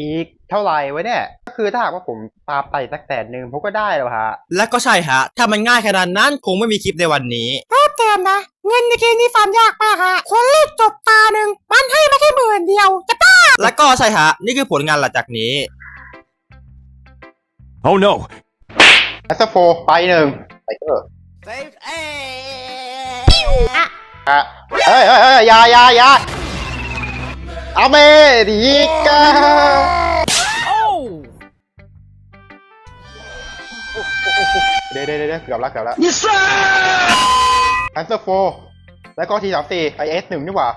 อีกเท่าไหร่วะเนี่ยก็คือถ้าหากว่าผมปาไปสักแสนหนึ่งผมก็ได้แล้วฮะ และก็ใช่ฮะ ถ้ามันง่ายขนาดนั้นคงไม่มีคลิปในวันนี้เตือนนะ เงินในเกมนี้ฟาร์มยากมากฮะ คนเล่นจบตาหนึ่งมันให้มาแค่หมื่นเดียวจะบ้า และก็ใช่ฮะ นี่คือผลงานหลังจากนี้ Oh no! แอสโฟไปหนึ่งไทเกอร์อะเฮ้ยเฮ้ยเฮ้ยอยาอยาอยาเอาเมดีกาเดี๋ยวเดี๋ยวเดี๋ยวเกือบแล้วเกือบแล้ว yes sir แอนเซอร์โฟแล้วก็ทีสามสี่ไอเอสหนึ่งนี่หว่า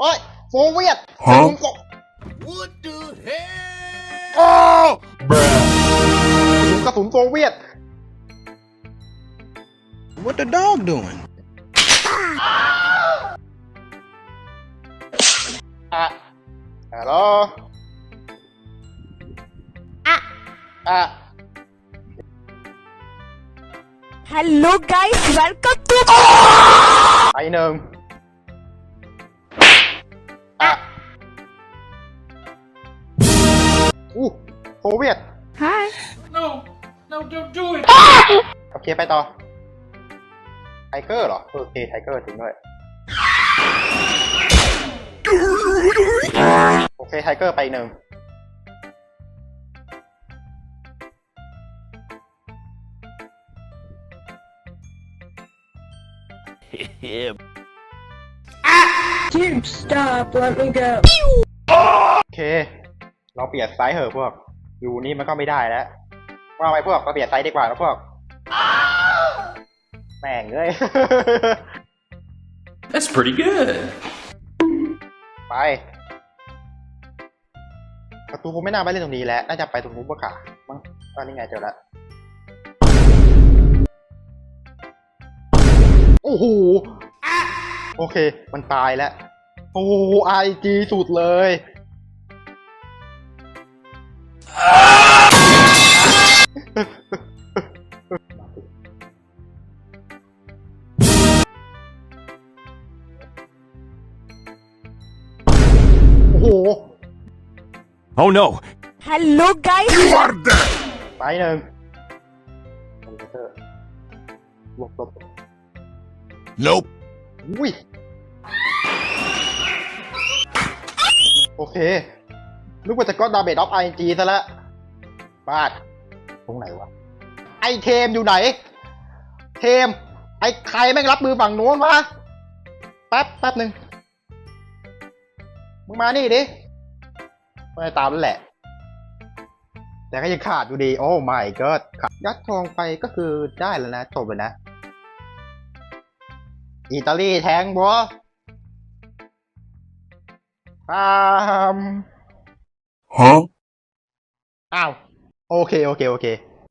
โอ้ยโฟเวียดฮะโอ้กระสุนโซเวียต What the dog doing? à. Hello. À. À. Hello guys. Welcome to I know. à. U không biết hi. No no don't do it. Ok bay to Tiger เหรอโอเค Tiger จริงด้วย โอเคไทเกอร์ไปหนึ่ง Dude stop let me go โอเค เราเปลี่ยนไซส์เหอะพวก อยู่นี่มันก็ไม่ได้แล้วว่าไปพวกเราเปลี่ยนไซส์ดีกว่านะพวกแม่งเอ้ย That's pretty good. ไปประตูคงไม่น่าไปเล่นตรงนี้แล้ว น่าจะไปตรงนู้นปะค่ะมั้งตอนนี้ไงเจอแล้วโอ้โหโอเค มันตายแล้ว โอ้โหไอจีสุดเลย โอ้โห Oh no! Hello guys ไปหนึ่งลบลบ Nope. อุ้ย โอเค นึกว่าจะก็ดาเบดออฟไอจีซะแล้วบ้าดตรงไหนวะ ไอเทมอยู่ไหน เทม ไอใครแม่งรับมือฝั่งโน้นวะ แป๊บแป๊บหนึ่ง มึงมานี่ดิไม่ตามแล้วแหละ แต่ก็ยังขาดอยู่ดี โอ้ไม่ก็ยัดทองไปก็คือได้แล้วนะจบเลยนะ อิตาลีแทงบอตาม Huh? อ้าว โอเค โอเค โอเค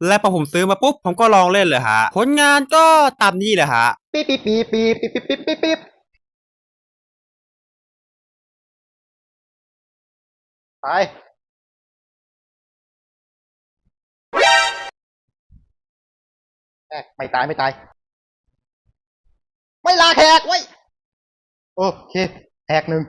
และพอผมซื้อมาปุ๊บ ผมก็ลองเล่นเลยฮะ ผลงานก็ตามนี้เลยฮะปี๊บปี๊บปี๊บปี๊บปี๊บปี๊บปี๊บ ไปแขกไม่ตายไม่ตาย ไม่ลาแขกไว้ยโอเคแขกหนึ่ง